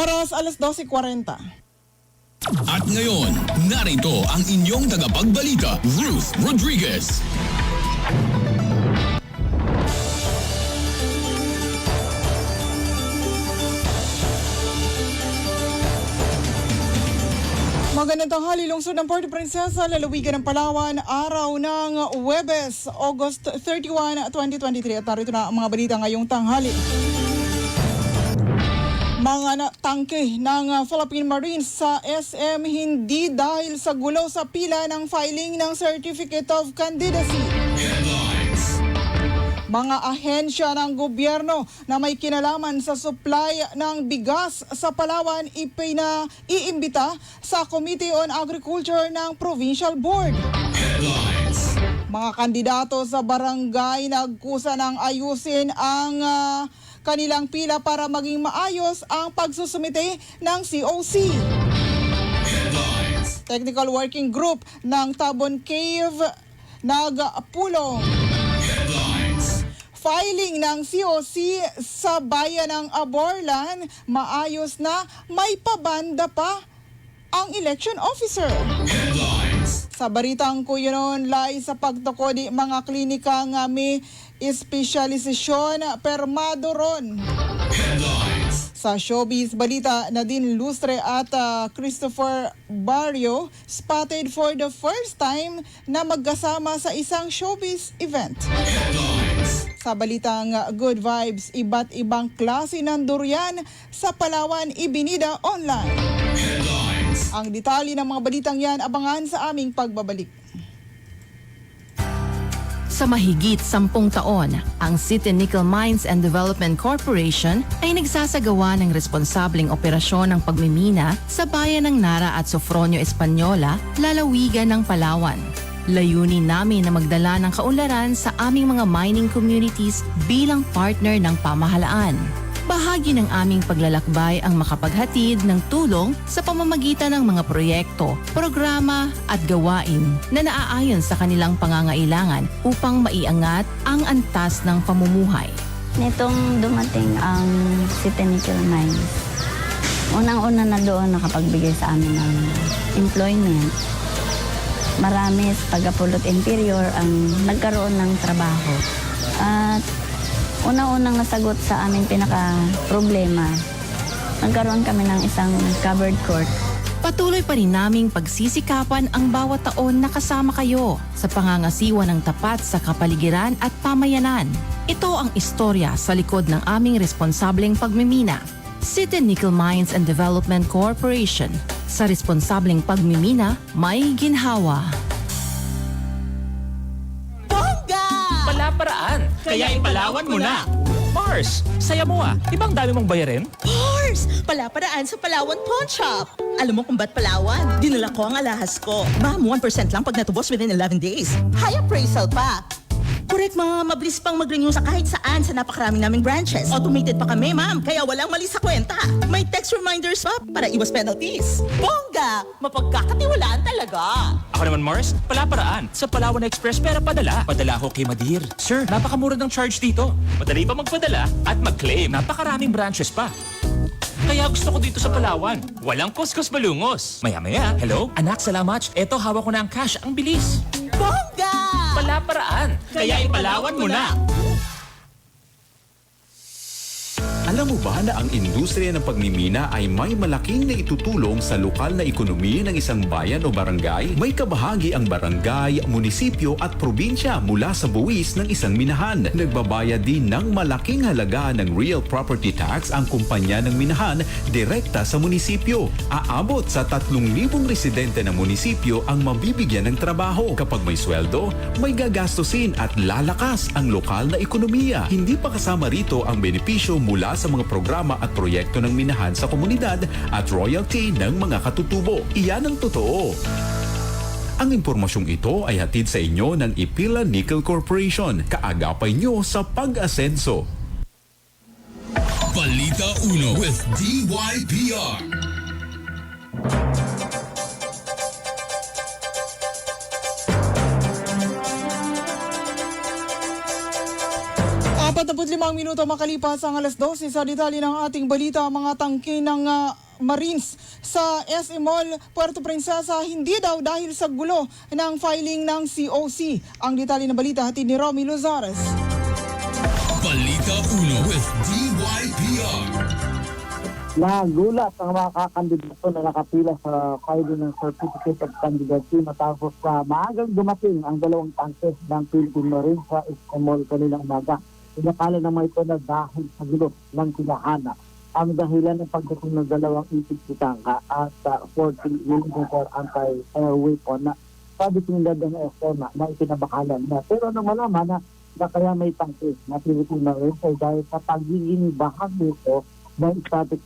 Oras alas 12.40. At ngayon, narito ang inyong tagapagbalita, Ruth Rodriguez. Magandang tanghali, lungsod ng Puerto Princesa, lalawigan ng Palawan, araw ng Webes, August 31, 2023. At narito na ang mga balita ngayong tanghali. Mga tangke ng uh, Philippine Marines sa SM hindi dahil sa gulo sa pila ng filing ng Certificate of Candidacy. Mga ahensya ng gobyerno na may kinalaman sa supply ng bigas sa Palawan ipina iimbita sa Committee on Agriculture ng Provincial Board. Mga kandidato sa barangay nagkusa ng ayusin ang ah, kanilang pila para maging maayos ang pagsusumite ng COC. Technical Working Group ng Tabon Cave nagpulong filing ng COC sa bayan ng Aborlan, maayos na may pabanda pa ang election officer. Sa baritang kuyonon, lay sa pagtukod mga klinika nga may espesyalisasyon permado ron. Sa showbiz balita, Nadine Lustre at ah, Christopher Barrio spotted for the first time na magkasama sa isang showbiz event. Sa balitang uh, Good Vibes, iba't ibang klase ng durian sa Palawan ibinida online. Ang detalye ng mga balitang yan abangan sa aming pagbabalik. Sa mahigit sampung taon, ang City Nickel Mines and Development Corporation ay nagsasagawa ng responsableng operasyon ng pagmimina sa bayan ng Nara at Sofronio Española, lalawigan ng Palawan. Layunin namin na magdala ng kaunlaran sa aming mga mining communities bilang partner ng pamahalaan. Bahagi ng aming paglalakbay ang makapaghatid ng tulong sa pamamagitan ng mga proyekto, programa at gawain na naaayon sa kanilang pangangailangan upang maiangat ang antas ng pamumuhay. Nitong dumating ang City Nickel Mines, unang-una na doon nakapagbigay sa amin ng employment. Marami sa Pagapulot Interior ang nagkaroon ng trabaho. At unang-unang nasagot sa aming pinaka-problema, nagkaroon kami ng isang covered court Patuloy pa rin naming pagsisikapan ang bawat taon na kasama kayo sa pangangasiwa ng tapat sa kapaligiran at pamayanan. Ito ang istorya sa likod ng aming responsableng pagmimina. City Nickel Mines and Development Corporation. Sa responsableng pagmimina, may ginhawa. Kaya ipalawan mo na. Mars, saya mo ah. Di ba ang dami mong bayarin? course! Palaparaan sa Palawan Pawn Shop. Alam mo kung ba't Palawan? Dinala ko ang alahas ko. Ma'am, 1% lang pag natubos within 11 days. High appraisal pa. Correct, ma'am. Mabilis pang mag-renew sa kahit saan sa napakaraming naming branches. Automated pa kami, ma'am. Kaya walang mali sa kwenta. May text reminders pa para iwas penalties. Bongga! Mapagkakatiwalaan talaga. Ako naman Mars, palaparaan. Sa Palawan Express pera padala. Padala ho kay Madir. Sir, napakamura ng charge dito. Madali pa magpadala at mag-claim. Napakaraming branches pa. Kaya gusto ko dito sa Palawan. Walang kuskus malungos. Maya-maya, hello? Anak, salamat. Eto, hawak ko na ang cash. Ang bilis. Bongga! Palaparaan. Kaya ipalawan mo na. Alam mo ba na ang industriya ng pagmimina ay may malaking na itutulong sa lokal na ekonomiya ng isang bayan o barangay? May kabahagi ang barangay, munisipyo at probinsya mula sa buwis ng isang minahan. Nagbabayad din ng malaking halaga ng real property tax ang kumpanya ng minahan direkta sa munisipyo. Aabot sa 3,000 residente ng munisipyo ang mabibigyan ng trabaho. Kapag may sweldo, may gagastusin at lalakas ang lokal na ekonomiya. Hindi pa kasama rito ang benepisyo mula sa mga programa at proyekto ng minahan sa komunidad at royalty ng mga katutubo. Iyan ang totoo. Ang impormasyong ito ay hatid sa inyo ng Ipila Nickel Corporation, kaagapay nyo sa pag-asenso. Balita Uno with DYPR. 45 minuto makalipas ang alas 12 sa detalye ng ating balita mga tangke ng ah, Marines sa SM Mall Puerto Princesa hindi daw dahil sa gulo ng filing ng COC. Ang detalye ng balita hatid ni Romy Lozares. Balita Uno with DYPR. Nagulat ang mga kakandidato na nakapila sa filing ng Certificate of Candidacy matapos sa maagang dumating ang dalawang tangke ng Philippine Marines sa Istanbul kanina umaga. Inakala naman ito na dahil sa gulo ng tinahana. Ang dahilan ng pagdating ng dalawang isip tangka at uh, 40mm anti-air weapon na sabi tinilad ng SM na itinabakalan na. Pero nang malaman na, na kaya may tangke na Philippine Marines ay dahil sa pagiging bahagi ito ng static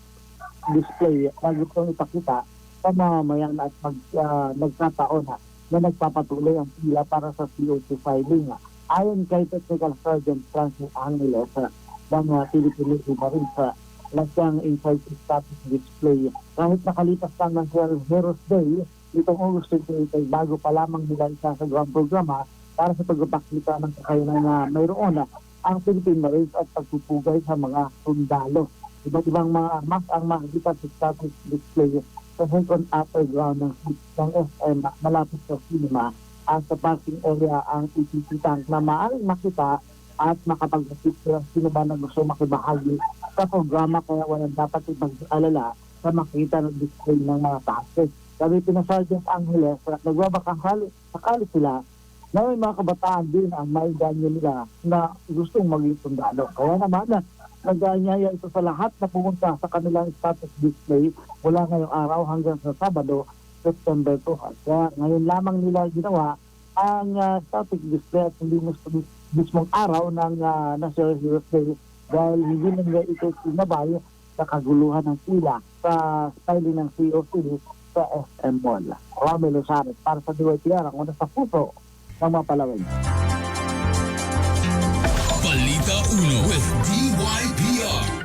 display lagi itong ipakita sa mamamayan at mag, ah, nagkataon ha, na nagpapatuloy ang pila para sa CO2 filing. ha. Ayon kay Technical Sergeant Francis Angeles uh, ng uh, Philippine Navy Marines sa lasyang inside status display. Kahit nakalipas lang ng Hero- Heroes Day, itong August 28 ay bago pa lamang nila isasagawa ang programa para sa pagpapakita ng kakayanan na mayroon ang Philippine Marines at pagpupugay sa mga sundalo. Iba't ibang mga armas ang makikita sa status display sa second upper ground ng, ng SM malapit sa cinema at sa parking area ang tank na maaaring makita at makapag-isip sila sino ba na gusto makibahagi sa programa kaya walang dapat ipag-alala sa makita ng display ng mga taxes. Sabi na Sergeant Angeles at nagbabakasali sakali sila na may mga kabataan din ang may ganyo nila na gustong maging sundalo. Kaya naman na nag-aanyaya ito sa lahat na pumunta sa kanilang status display mula ngayong araw hanggang sa Sabado, September 2. At Kaya ngayon lamang nila ginawa ang uh, static display at hindi mismo, mismong araw ng uh, National Heroes Day dahil hindi nila ito sinabay sa kaguluhan ng pila sa styling ng COC sa SM Mall. Ramel Lozarez para sa DYPR, ang una sa puso ng mga Palawin.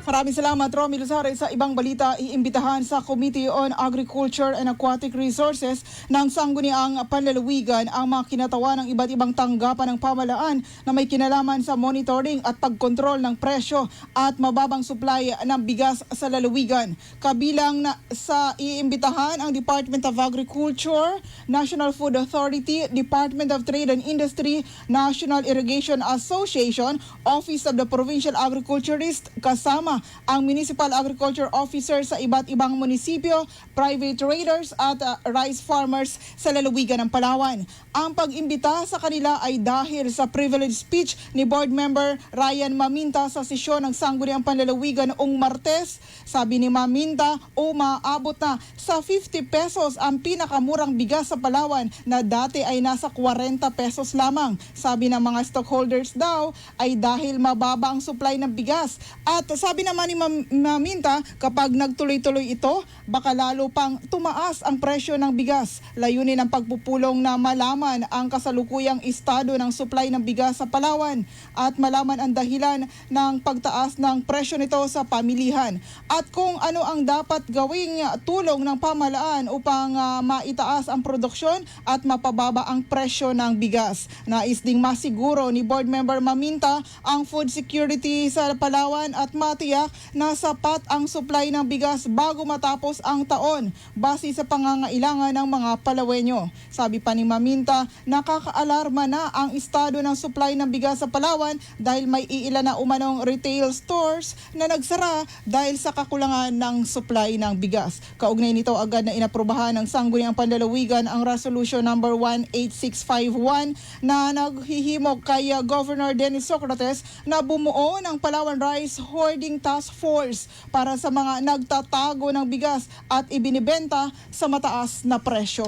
Maraming salamat, Romy Luzare. Sa ibang balita, iimbitahan sa Committee on Agriculture and Aquatic Resources ng Sangguniang Panlalawigan ang mga kinatawa ng iba't ibang tanggapan ng pamalaan na may kinalaman sa monitoring at pagkontrol ng presyo at mababang supply ng bigas sa lalawigan. Kabilang na sa iimbitahan ang Department of Agriculture, National Food Authority, Department of Trade and Industry, National Irrigation Association, Office of the Provincial Agriculturist, kasama ang Municipal Agriculture Officer sa iba't ibang munisipyo, private traders at uh, rice farmers sa lalawigan ng Palawan. Ang pag-imbita sa kanila ay dahil sa privilege speech ni Board Member Ryan Maminta sa sesyon ng Sangguniang Panlalawigan noong Martes. Sabi ni Maminta, umaabot na sa 50 pesos ang pinakamurang bigas sa Palawan na dati ay nasa 40 pesos lamang. Sabi ng mga stockholders daw ay dahil mababa ang supply ng bigas. At sabi naman ni Mam- Maminta, kapag nagtuloy-tuloy ito, baka lalo pang tumaas ang presyo ng bigas. Layunin ng pagpupulong na malaman ang kasalukuyang estado ng supply ng bigas sa Palawan at malaman ang dahilan ng pagtaas ng presyo nito sa pamilihan. At kung ano ang dapat gawing tulong ng pamahalaan upang ah, maitaas ang produksyon at mapababa ang presyo ng bigas. Nais ding masiguro ni Board Member Maminta ang food security sa Palawan at matiyak na sapat ang supply ng bigas bago matapos ang taon base sa pangangailangan ng mga Palawenyo. Sabi pa ni Maminta, nakakaalarma na ang estado ng supply ng bigas sa Palawan dahil may iilan na umanong retail stores na nagsara dahil sa kakulangan ng supply ng bigas. Kaugnay nito agad na inaprubahan ng Sangguniang Panlalawigan ang Resolution number 18651 na naghihimok kay Governor Dennis Socrates na bumuo ng Palawan Rice Hoarding Task Force para sa mga nagtatago ng bigas at ibinibenta sa mataas na presyo.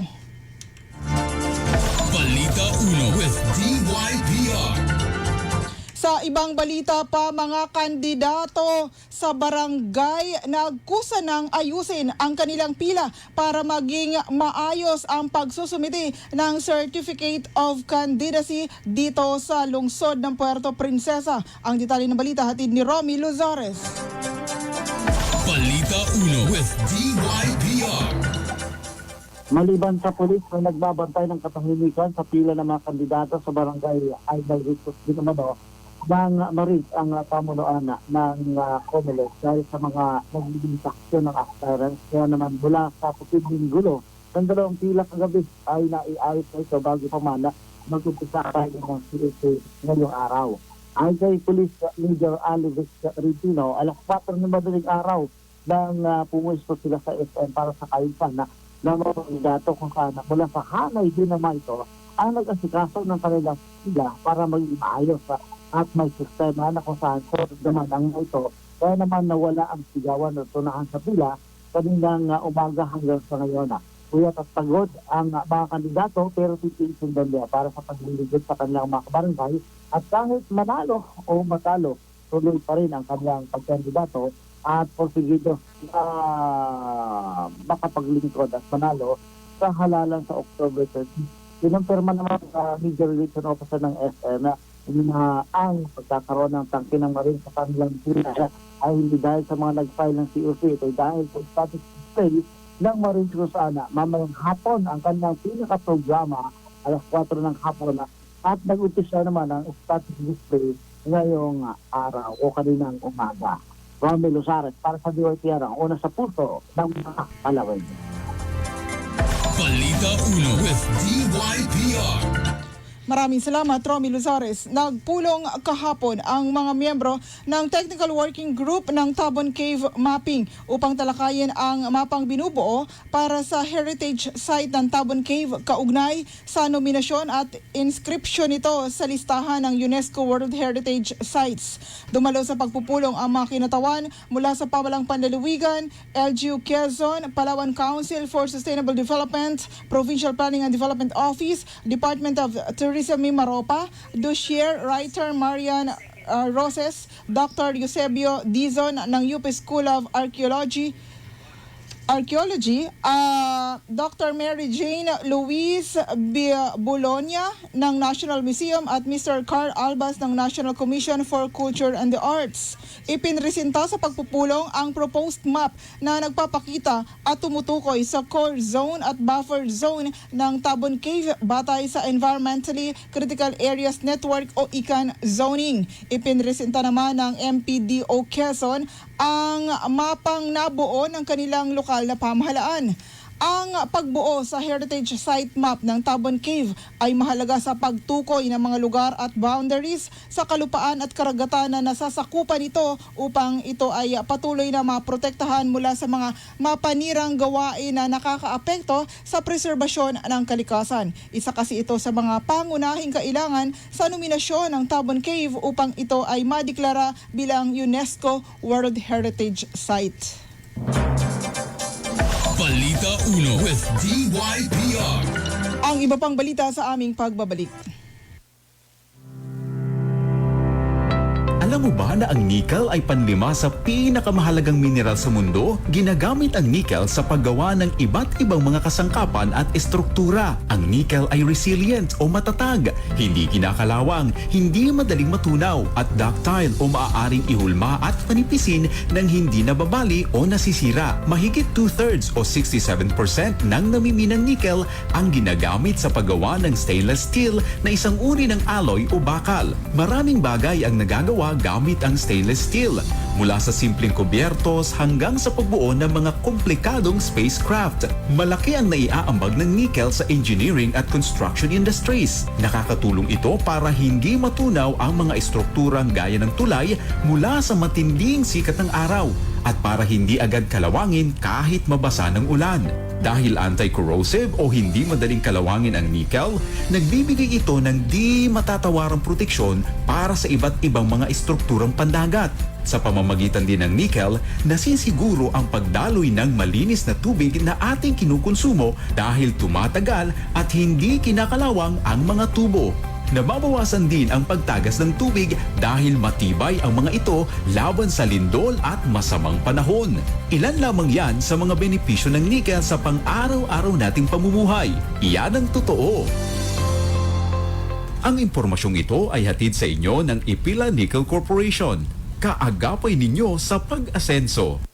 Balita Uno with DYPR. Sa ibang balita pa, mga kandidato sa barangay nagkusa ng ayusin ang kanilang pila para maging maayos ang pagsusumiti ng Certificate of Candidacy dito sa lungsod ng Puerto Princesa. Ang detalye ng balita hatid ni Romy Lozares. Balita Uno with DYPR. Maliban sa pulis na nagbabantay ng katahimikan sa pila ng mga kandidato sa barangay Idol Ritos din naman o, ng Maris ang uh, pamunuan ng uh, COMELEC dahil sa mga nagiging taksyon ng aspirants. Kaya naman mula sa posibleng gulo, ng dalawang pila kagabi ay naiayos na ito bago pa man mag-umpisa tayo ng CSA ngayong araw. Ay kay Police Major Alivis Ripino, alas 4 ng madaling araw nang uh, pumuisto sila sa SM para sa kayupan na na mga kandidato kung saan mula sa hanay din naman ito ang nag-asikaso ng kanilang sila para maging maayos sa at may sistema na kung saan naman ang ito. Kaya naman nawala ang sigawan at tunahan sa pila kaninang uh, umaga hanggang sa ngayon na. Kuyat at pagod ang uh, mga kandidato pero titiisin din nila para sa pagliligod sa kanilang mga kabarangay at kahit manalo o matalo, tuloy pa rin ang kanilang pagkandidato at porsigido na makapaglingkod at manalo sa halalan sa October 30. Kinumpirma naman sa Media Relation Officer ng SM na na ang pagkakaroon ng tangke ng marine sa kanilang pila ay hindi dahil sa mga nag-file ng COC. Ito ay dahil sa status display ng Marine Cruz Ana. Mamayang hapon ang kanilang pinaka-programa alas 4 ng hapon at nag-umpisa naman ang status display ngayong araw o kaninang umaga. Romel Luzares para sa DYTR ang una sa puso ng mga palawin. Balita Uno with DYPR. Maraming salamat, Romy Luzares. Nagpulong kahapon ang mga miyembro ng Technical Working Group ng Tabon Cave Mapping upang talakayin ang mapang binubuo para sa heritage site ng Tabon Cave kaugnay sa nominasyon at inscription nito sa listahan ng UNESCO World Heritage Sites. Dumalo sa pagpupulong ang mga kinatawan mula sa Pamalang Panlalawigan, LGU Quezon, Palawan Council for Sustainable Development, Provincial Planning and Development Office, Department of Tourism Mimaropa, Dossier Writer Marian uh, Roses, Dr. Eusebio Dizon ng UP School of Archaeology, Archaeology, uh, Dr. Mary Jane Louise B. Bologna ng National Museum at Mr. Carl Albas ng National Commission for Culture and the Arts. Ipinresenta sa pagpupulong ang proposed map na nagpapakita at tumutukoy sa core zone at buffer zone ng Tabon Cave batay sa Environmentally Critical Areas Network o ICAN zoning. Ipinresenta naman ng MPDO Quezon ang mapang nabuo ng kanilang lokal na pamahalaan. Ang pagbuo sa heritage site map ng Tabon Cave ay mahalaga sa pagtukoy ng mga lugar at boundaries sa kalupaan at karagatan na nasasakupan nito upang ito ay patuloy na maprotektahan mula sa mga mapanirang gawain na nakakaapekto sa preserbasyon ng kalikasan. Isa kasi ito sa mga pangunahing kailangan sa nominasyon ng Tabon Cave upang ito ay madeklara bilang UNESCO World Heritage Site. Balita Uno with DYPR. Ang iba pang balita sa aming pagbabalik. Alam mo ba na ang nickel ay panlima sa pinakamahalagang mineral sa mundo? Ginagamit ang nickel sa paggawa ng iba't ibang mga kasangkapan at estruktura. Ang nickel ay resilient o matatag, hindi kinakalawang, hindi madaling matunaw at ductile o maaaring ihulma at panipisin ng hindi nababali o nasisira. Mahigit two-thirds o 67% ng namiminang nickel ang ginagamit sa paggawa ng stainless steel na isang uri ng alloy o bakal. Maraming bagay ang nagagawa gamit ang stainless steel, mula sa simpleng kubyertos hanggang sa pagbuo ng mga komplikadong spacecraft. Malaki ang naiaambag ng nickel sa engineering at construction industries. Nakakatulong ito para hindi matunaw ang mga estrukturang gaya ng tulay mula sa matinding sikat ng araw at para hindi agad kalawangin kahit mabasa ng ulan. Dahil anti-corrosive o hindi madaling kalawangin ang nickel, nagbibigay ito ng di matatawarang proteksyon para sa iba't ibang mga estrukturang pandagat. Sa pamamagitan din ng nickel, nasisiguro ang pagdaloy ng malinis na tubig na ating kinukonsumo dahil tumatagal at hindi kinakalawang ang mga tubo. Nababawasan din ang pagtagas ng tubig dahil matibay ang mga ito laban sa lindol at masamang panahon. Ilan lamang yan sa mga benepisyo ng nickel sa pang-araw-araw nating pamumuhay. Iyan ang totoo. Ang impormasyong ito ay hatid sa inyo ng Ipila Nickel Corporation. Kaagapay ninyo sa pag-asenso.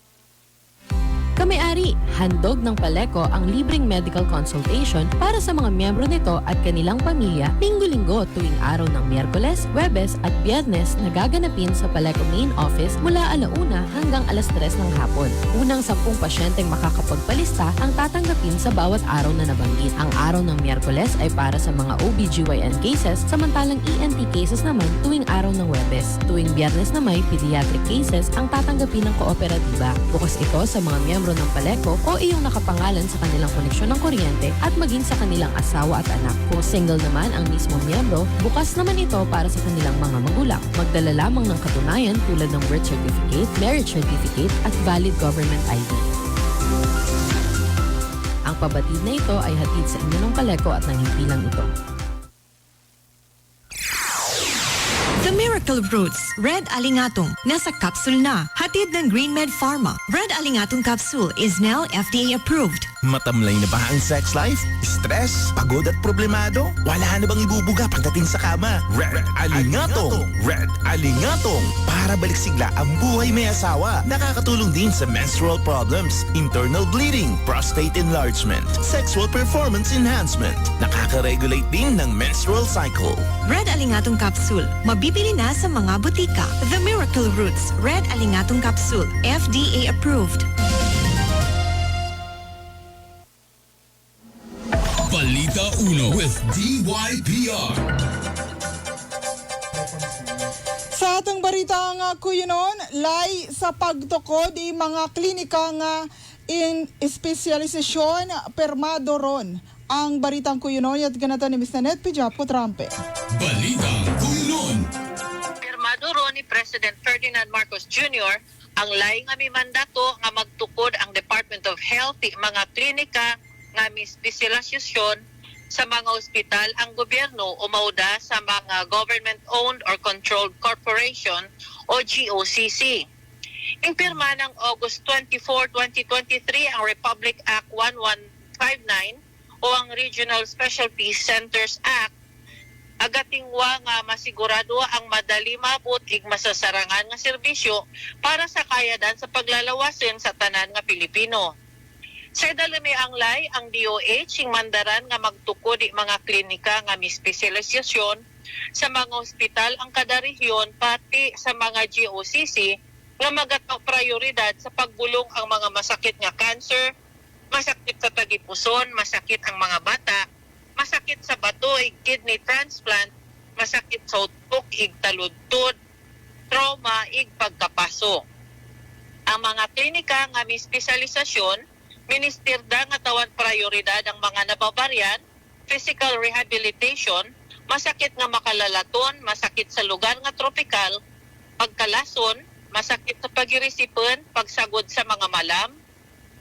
Handog ng Paleco ang libreng medical consultation para sa mga miyembro nito at kanilang pamilya linggo-linggo tuwing araw ng Miyerkules, Webes at Biyernes na gaganapin sa Paleco Main Office mula alauna hanggang alas 3 ng hapon. Unang sampung pasyenteng makakapagpalista ang tatanggapin sa bawat araw na nabanggit. Ang araw ng Miyerkules ay para sa mga OBGYN cases, samantalang ENT cases naman tuwing araw ng Webes. Tuwing Biyernes na may pediatric cases ang tatanggapin ng kooperatiba. Bukas ito sa mga miyembro ng Paleco o iyong nakapangalan sa kanilang koneksyon ng kuryente at maging sa kanilang asawa at anak. Kung single naman ang mismo miyembro, bukas naman ito para sa kanilang mga magulang. Magdala lamang ng katunayan tulad ng birth certificate, marriage certificate at valid government ID. Ang pabatid na ito ay hatid sa inyo ng Paleco at ng himpilang ito. The Miracle Roots Red Alingatong nasa capsule na. Hatid ng GreenMed Pharma. Red Alingatong capsule is now FDA approved. Matamlay na ba ang sex life? Stress? Pagod at problemado? Wala na bang ibubuga pagdating sa kama? Red, Alingatong! Red Alingatong! Para balik sigla ang buhay may asawa. Nakakatulong din sa menstrual problems, internal bleeding, prostate enlargement, sexual performance enhancement. Nakaka-regulate din ng menstrual cycle. Red Alingatong capsule. Mabibili na sa mga butika. The Miracle Roots Red Alingatong capsule. FDA approved. Balita Uno with DYPR. Sa atong balita nga kuyonon, lay sa pagtukod i mga klinika nga in espesyalisasyon permado ron. Ang baritang kuyonon at ganatan ni Ms. Nanette Pijapo Trampe. Balita Unon. Pirmado ro ni President Ferdinand Marcos Jr. ang laing nga mandato nga magtukod ang Department of Health mga klinika nga may spesialisasyon sa mga ospital ang gobyerno umauda sa mga government-owned or controlled corporation o GOCC. Impirma ng August 24, 2023 ang Republic Act 1159 o ang Regional Specialty Centers Act agatingwa nga masigurado ang madali mabot ig masasarangan nga serbisyo para sa kayadan sa paglalawasin sa tanan nga Pilipino. Sa dalami ang lay, ang DOH ing mandaran nga magtukod di mga klinika nga may espesyalisasyon sa mga ospital ang kada rehiyon pati sa mga GOCC nga magataw prioridad sa pagbulong ang mga masakit nga cancer, masakit sa tagipuson, masakit ang mga bata, masakit ig kidney transplant, masakit sa utok ig taludtod, trauma ig pagkapaso. Ang mga klinika nga may espesyalisasyon, ministirda nga tawad prioridad ang mga nababaryan, physical rehabilitation, masakit nga makalalaton, masakit sa lugar nga tropikal, pagkalason, masakit sa pagirisipon, pagsagod sa mga malam,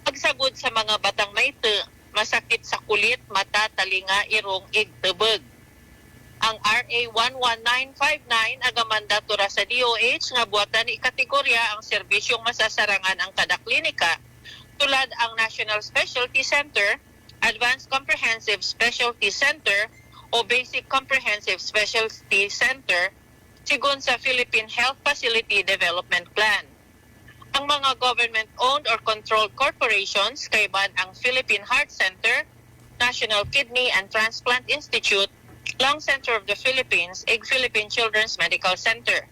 pagsagod sa mga batang maite, masakit sa kulit, mata, talinga, irong, ig, tebeg. Ang RA 11959 agamanda tura sa DOH nga buhatan ni kategorya ang serbisyong masasarangan ang kada klinika tulad ang National Specialty Center, Advanced Comprehensive Specialty Center o Basic Comprehensive Specialty Center sigon sa Philippine Health Facility Development Plan. Ang mga government-owned or controlled corporations kaiban ang Philippine Heart Center, National Kidney and Transplant Institute, Lung Center of the Philippines, ig Philippine Children's Medical Center.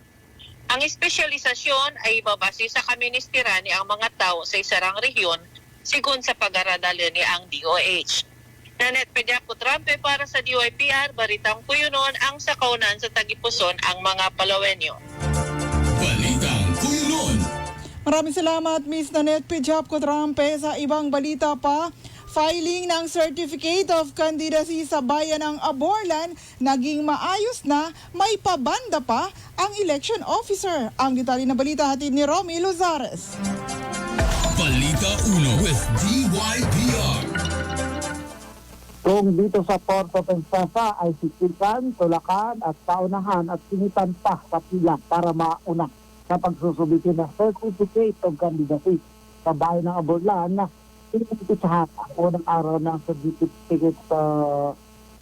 Ang espesyalisasyon ay babase sa kaministira ni ang mga tao sa isarang rehiyon sigon sa pag-aradali ni ang DOH. Nanet Pediaco Trampe para sa DYPR, Baritang Kuyunon, ang sakaunan sa Tagipuson ang mga Palawenyo. Maraming salamat Ms. Nanette Pijapo Trampe sa ibang balita pa. Filing ng Certificate of Candidacy sa bayan ng Aborlan naging maayos na may pabanda pa ang election officer. Ang detalye na balita hatid ni Romy Lozares. Balita Uno with DYPR. Kung dito sa Porto Princesa ay sisikan, tulakan at saunahan at sinitan pa sa pila para mauna sa pagsusubitin ng Certificate of Candidacy sa bayan ng Aborlan na pinipitahan ang unang araw ng Certificate uh,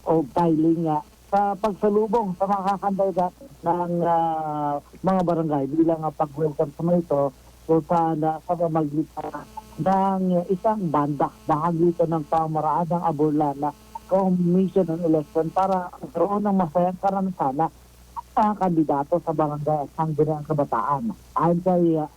of Filing nga sa pagsalubong sa mga kakandidat ng ah, mga barangay bilang uh, pag-welcome sa ito kung saan uh, sa pamagitan ng isang banda. Bahagi ito ng pamaraan ng Aburlana Commission on Election para magkaroon ng masayang karanasan mga kandidato sa barangay at sangguniang kabataan. Ayon kay uh,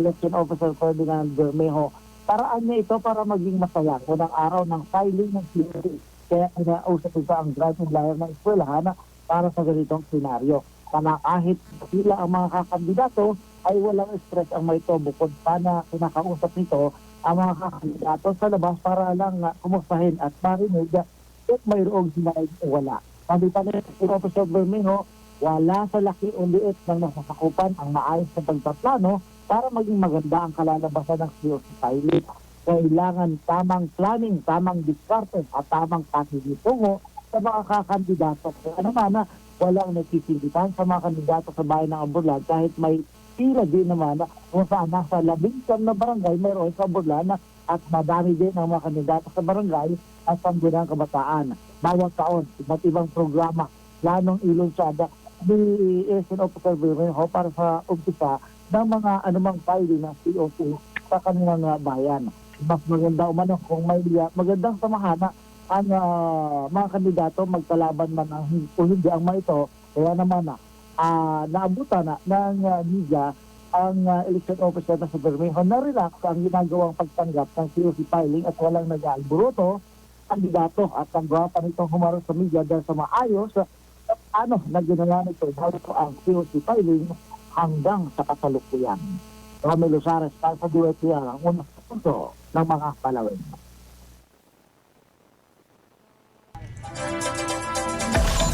Election Officer Ferdinand Bermejo, paraan niya ito para maging masaya. Unang araw ng filing ng COD. Kaya kinausap ito ang driving liar ng eskwelahan para sa ganitong senaryo. Para kahit sila ang mga kakandidato ay walang stress ang may ito bukod pa na kinakausap nito ang mga kakandidato sa labas para lang uh, kumustahin at marinig kung mayroong sila ay wala. Sabi pa si Officer Bermejo, wala sa laki o liit ng nasasakupan ang maayos na pagpaplano para maging maganda ang kalalabasan ng COC filing. Kailangan tamang planning, tamang diskarte at tamang pakikitungo sa mga kakandidato. Kaya naman na walang nagsisinditan sa mga kandidato sa bayan ng Aburlan kahit may tila din naman na kung saan nasa labing na barangay mayroon sa Aburlan na at madami din ang mga kandidato sa barangay at panggunang kabataan. Bawat taon, iba't ibang programa, planong ilunsada Asian Officer Bermejo para sa umpisa ng mga anumang filing ng COC sa kanilang uh, bayan. Mas maganda umano kung may uh, magandang samahan ang uh, mga kandidato magkalaban man ang o hindi ang mga ito. Kaya naman na uh, naabutan na ng uh, media ang uh, election officer na sa Bermejo na relax ang ginagawang pagtanggap ng COC filing at walang nag-alburoto kandidato at ang gwapa nitong humarap sa media dahil sa maayos at ano na ginawa nito dahil ito ang COC filing hanggang sa kasalukuyan. Rami Lusares para sa yan ang unang punto ng mga palawin.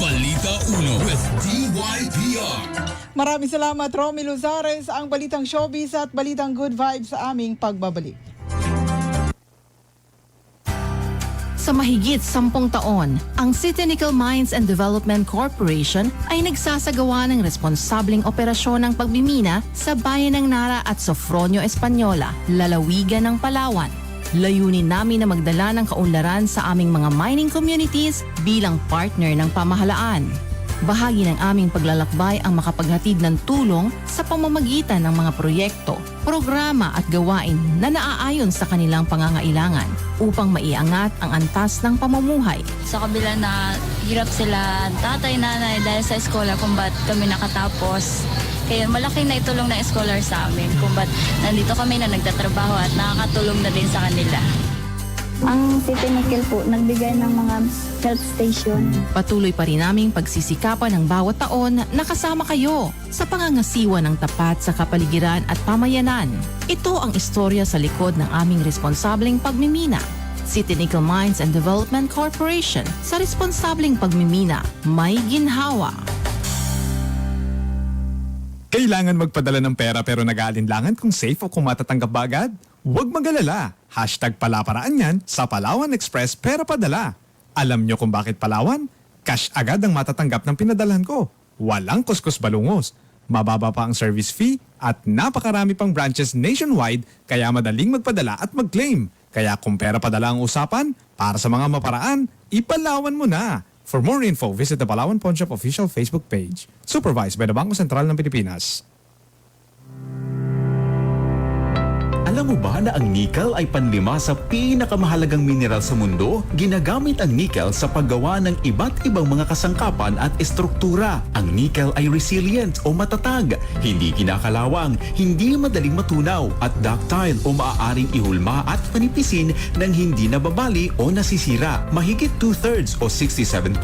Balita Uno with DYPR. Maraming salamat, Romy Luzares, ang Balitang Showbiz at Balitang Good Vibes sa aming pagbabalik. Sa mahigit sampung taon, ang City Nickel Mines and Development Corporation ay nagsasagawa ng responsabling operasyon ng pagmimina sa bayan ng Nara at Sofronio Española, lalawigan ng Palawan. Layunin namin na magdala ng kaunlaran sa aming mga mining communities bilang partner ng pamahalaan. Bahagi ng aming paglalakbay ang makapaghatid ng tulong sa pamamagitan ng mga proyekto, programa at gawain na naaayon sa kanilang pangangailangan upang maiangat ang antas ng pamumuhay. Sa kabila na hirap sila tatay, nanay dahil sa eskola kung ba't kami nakatapos. Kaya malaki na itulong ng scholar sa amin kung ba't nandito kami na nagtatrabaho at nakakatulong na din sa kanila. Ang City Nickel po, nagbigay ng mga health station. Patuloy pa rin naming pagsisikapan ng bawat taon na kasama kayo sa pangangasiwa ng tapat sa kapaligiran at pamayanan. Ito ang istorya sa likod ng aming responsableng pagmimina. City Nickel Mines and Development Corporation sa responsableng pagmimina may ginhawa. Kailangan magpadala ng pera pero nag-aalinlangan kung safe o kung matatanggap ba agad? Huwag magalala. Hashtag palaparaan yan sa Palawan Express pera padala. Alam nyo kung bakit Palawan? Cash agad ang matatanggap ng pinadalhan ko. Walang kuskus balungos. Mababa pa ang service fee at napakarami pang branches nationwide kaya madaling magpadala at mag-claim. Kaya kung pera padala ang usapan, para sa mga maparaan, ipalawan mo na. For more info, visit the Palawan Pawn Shop official Facebook page. Supervised by the Bangko Sentral ng Pilipinas. Alam mo ba na ang nickel ay panlima sa pinakamahalagang mineral sa mundo? Ginagamit ang nickel sa paggawa ng iba't ibang mga kasangkapan at estruktura. Ang nickel ay resilient o matatag, hindi kinakalawang, hindi madaling matunaw at ductile o maaaring ihulma at panipisin ng hindi nababali o nasisira. Mahigit two-thirds o 67%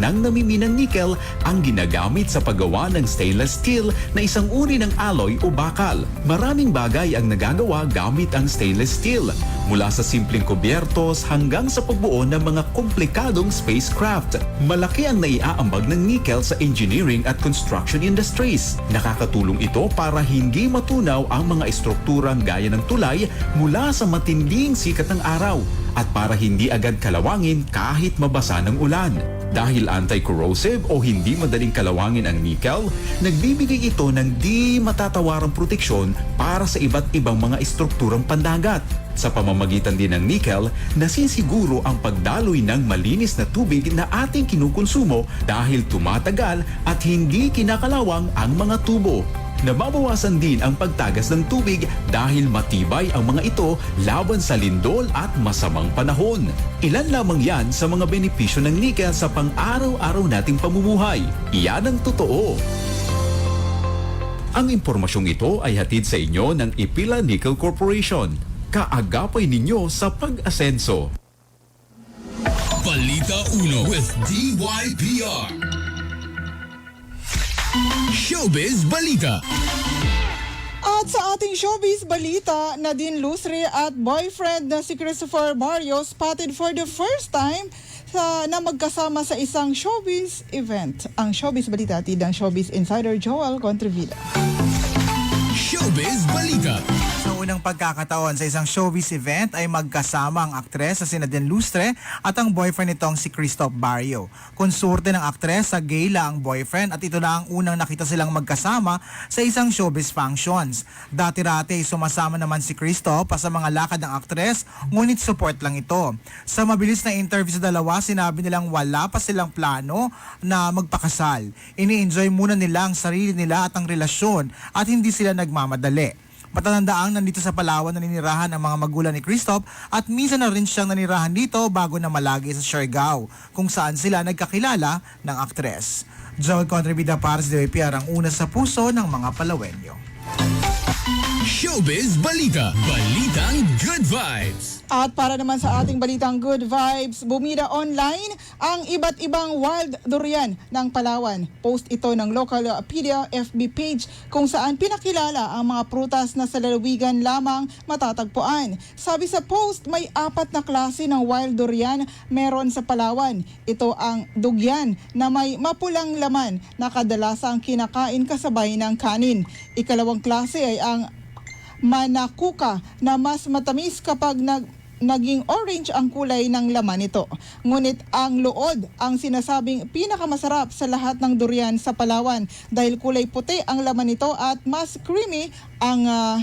ng namiminang nickel ang ginagamit sa paggawa ng stainless steel na isang uri ng alloy o bakal. Maraming bagay ang nagagawa gamit ang stainless steel. Mula sa simpleng kubyertos hanggang sa pagbuo ng mga komplikadong spacecraft. Malaki ang naiaambag ng nickel sa engineering at construction industries. Nakakatulong ito para hindi matunaw ang mga estrukturang gaya ng tulay mula sa matinding sikat ng araw at para hindi agad kalawangin kahit mabasa ng ulan. Dahil anti-corrosive o hindi madaling kalawangin ang nickel, nagbibigay ito ng di matatawarang proteksyon para sa iba't ibang mga estrukturang pandagat. Sa pamamagitan din ng nickel, nasisiguro ang pagdaloy ng malinis na tubig na ating kinukonsumo dahil tumatagal at hindi kinakalawang ang mga tubo. Nababawasan din ang pagtagas ng tubig dahil matibay ang mga ito laban sa lindol at masamang panahon. Ilan lamang yan sa mga benepisyo ng nickel sa pang-araw-araw nating pamumuhay. Iyan ang totoo. Ang impormasyong ito ay hatid sa inyo ng Ipila Nickel Corporation. Kaagapay ninyo sa pag-asenso. Balita Uno with DYPR. Showbiz Balita. At sa ating showbiz balita, Nadine Lustre at boyfriend na si Christopher Barrio spotted for the first time sa, na magkasama sa isang showbiz event. Ang showbiz balita, tidang showbiz insider Joel Contrevilla. Showbiz Balita. Sa unang pagkakataon sa isang showbiz event ay magkasama ang aktres na si Nadine Lustre at ang boyfriend nitong si Christoph Barrio. Konsorte ng aktres sa gala ang boyfriend at ito na ang unang nakita silang magkasama sa isang showbiz functions. Dati-rati ay sumasama naman si Christoph pa sa mga lakad ng aktres ngunit support lang ito. Sa mabilis na interview sa dalawa sinabi nilang wala pa silang plano na magpakasal. Ini-enjoy muna nila ang sarili nila at ang relasyon at hindi sila nagmamadali. Matatandaan nandito sa Palawan na ninirahan ang mga magulang ni Christoph at minsan na rin siyang nanirahan dito bago na malagi sa Siargao kung saan sila nagkakilala ng aktres. Joel Contribida para sa DWPR ang una sa puso ng mga Palawenyo. Showbiz Balita. Balitang Good Vibes. At para naman sa ating balitang good vibes, bumida online ang iba't ibang wild durian ng Palawan. Post ito ng Localpedia FB page kung saan pinakilala ang mga prutas na sa lalawigan lamang matatagpuan. Sabi sa post, may apat na klase ng wild durian meron sa Palawan. Ito ang dugyan na may mapulang laman na kadalasang kinakain kasabay ng kanin. Ikalawang klase ay ang manakuka na mas matamis kapag nag naging orange ang kulay ng laman nito. Ngunit ang luod ang sinasabing pinakamasarap sa lahat ng durian sa Palawan dahil kulay puti ang laman nito at mas creamy ang ah,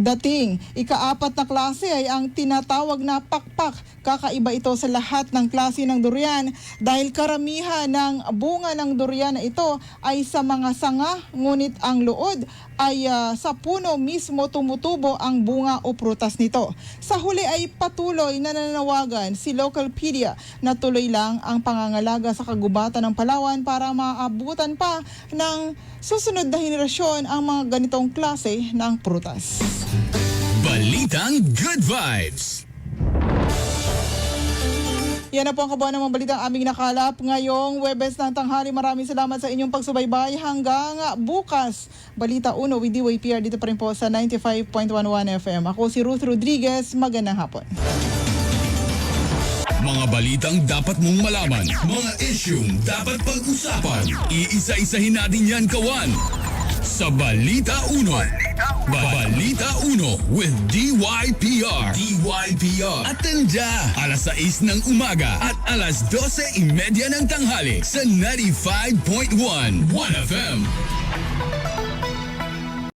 dating. Ikaapat na klase ay ang tinatawag na pakpak. Kakaiba ito sa lahat ng klase ng durian dahil karamihan ng bunga ng durian na ito ay sa mga sanga ngunit ang luod ay ah, sa puno mismo tumutubo ang bunga o prutas nito. Sa huli ay patuloy na nananawagan si Localpedia na tuloy lang ang pangangalaga sa kagubatan ng Palawan para maabutan pa ng susunod na henerasyon ang mga ganitong klase ng prutas. Balitang Good Vibes. Yan na po ang kabuuan ng mga balitang aming nakalap ngayong Webes ng tanghali. Maraming salamat sa inyong pagsubaybay hanggang bukas. Balita Uno with DYPR dito pa rin po sa 95.11 FM. Ako si Ruth Rodriguez. Magandang hapon. Mga balitang dapat mong malaman. Mga isyung dapat pag-usapan. Iisa-isahin natin yan kawan. Sa Balita Uno. Balita Uno with DYPR. DYPR. Atenda. Alas 6 ng umaga at alas 12.30 ng tanghali sa 95.1 1FM.